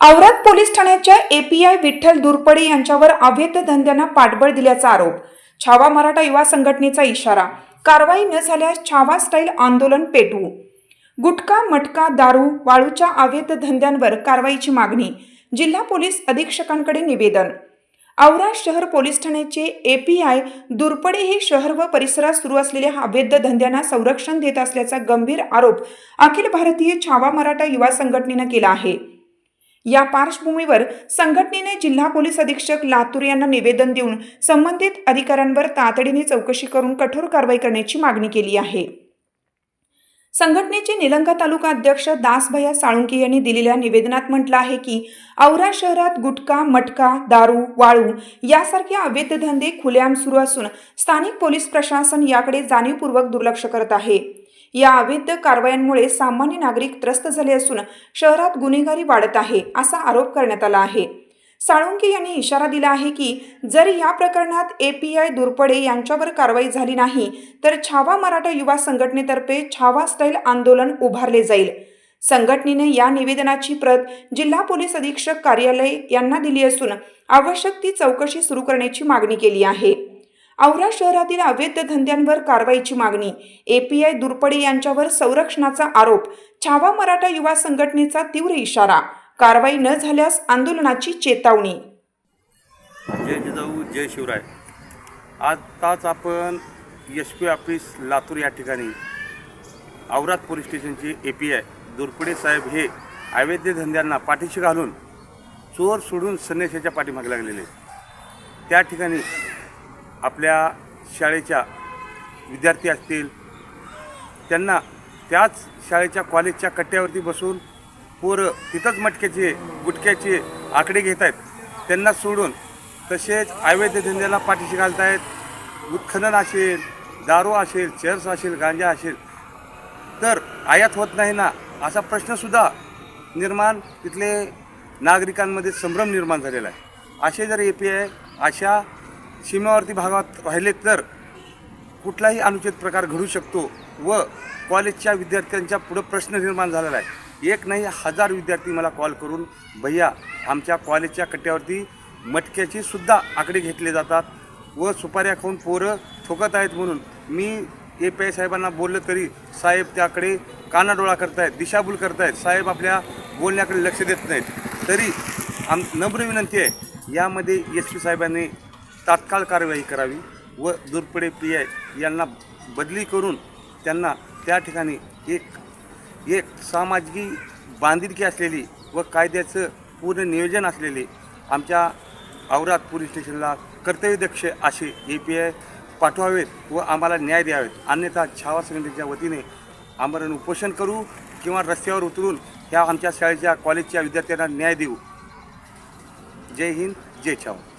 Aurad police ठाण्याच्या API Vitthal Durpade यांच्यावर अवैध धंद्यांना पाठबळ दिल्याचा आरोप. छावा मराठा युवा संघटनेचा इशारा. कारवाई न झाल्यास छावा स्टाईल आंदोलन पेटवू. गुटखा मटका दारू वाळूच्या अवैध धंद्यांवर कारवाईची मागणी जिल्हा पोलीस अधीक्षकांकडे निवेदन. औरा शहर पोलीस ठाण्याचे एपीआय दुरपडे हे शहर व परिसरात सुरू असलेल्या अवैध धंद्यांना संरक्षण देत असल्याचा गंभीर आरोप अखिल भारतीय छावा मराठा युवा संघटनेनं केला आहे. या पार्श्वभूमीवर संघटनेने जिल्हा पोलीस अधीक्षक लातूर यांना निवेदन देऊन संबंधित अधिकाऱ्यांवर तातडीने चौकशी करून कठोर कारवाई करण्याची मागणी केली आहे. संघटनेचे निलंगा तालुका अध्यक्ष दासभया साळुंके यांनी दिलेल्या निवेदनात म्हटलं आहे की औरा शहरात गुटखा मटका दारू वाळू यासारखे अवैध धंदे खुलेआम सुरू असून स्थानिक पोलीस प्रशासन याकडे जाणीवपूर्वक दुर्लक्ष करत आहे. या अवैध कारवायांमुळे सामान्य नागरिक त्रस्त झाले असून शहरात गुन्हेगारी वाढत आहे असा आरोप करण्यात आला आहे. साळुंके यांनी इशारा दिला आहे की जर या प्रकरणात ए पी आय दुरपडे यांच्यावर कारवाई झाली नाही तर छावा मराठा युवा संघटनेतर्फे छावा स्टाईल आंदोलन उभारले जाईल. संघटनेने या निवेदनाची प्रत जिल्हा पोलीस अधीक्षक कार्यालय यांना दिली असून आवश्यक ती चौकशी सुरू करण्याची मागणी केली आहे. औरा शहरातील अवैध धंद्यांवर कारवाईची मागणी. एपीआय दुरपडे यांच्यावर संरक्षणाचा आरोप. छावा मराठा युवा संघटनेचा तीव्र इशारा. कारवाई न झाल्यास आंदोलनाची चेतावणी. जय जिजाऊ जय शिवराय. आताच आपण एस पी ऑफिस लातूर या ठिकाणी औरात पोलीस स्टेशनचे ए पी आय दुरपडे साहेब हे अवैध धंद्यांना पाठीशी घालून चोर सोडून संन्याशाच्या पाठीमागे लागलेले. त्या ठिकाणी आपल्या शाळेच्या विद्यार्थी असतील त्यांना त्याच शाळेच्या कॉलेजच्या कट्ट्यावरती बसून पोरं तिथंच मटक्याचे गुटक्याचे आकडे घेत आहेत. त्यांना सोडून तसेच अवैध धंद्याला पाठीशी घालतायत उत्खनन असेल दारू असेल चर्स असेल गांजा असेल तर आयात होत नाही ना असा प्रश्नसुद्धा निर्माण तिथले नागरिकांमध्ये संभ्रम निर्माण झालेला आहे. असे जर ए पी आय अशा सीमावर्ती भागात राहिले तर कुठलाही अनुचित प्रकार घडू शकतो व कॉलेजच्या विद्यार्थ्यांच्या पुढं प्रश्न निर्माण झालेला आहे. एक नाही हजार विद्यार्थी मला कॉल करून भैया आमच्या कॉलेजच्या कट्ट्यावरती मटक्याची सुद्धा आकडे घेतले जातात व सुपाऱ्या खाऊन पोरं ठोकत आहेत म्हणून मी ए पी आय साहेबांना बोललं तरी साहेब त्याकडे कानाडोळा करतायत दिशाभूल करतायत. साहेब आपल्या बोलण्याकडे लक्ष देत नाहीत. तरी आम नम्र विनंती आहे यामध्ये एस पी साहेबांनी तात्काळ कारवाई करावी व दुर्पडे पी आय यांना बदली करून त्यांना त्या ठिकाणी एक एक सामाजिक बांधिलकी असलेली व कायद्याचं पूर्ण नियोजन असलेले आमच्या औरात पोलीस स्टेशनला कर्तव्यदक्ष असे ए पी आय पाठवावेत व आम्हाला न्याय द्यावेत. अन्यथा छावा संघटनेच्या वतीने आमरण उपोषण करू किंवा रस्त्यावर उतरून ह्या आमच्या शाळेच्या कॉलेजच्या विद्यार्थ्यांना न्याय देऊ. जय हिंद जय छावा.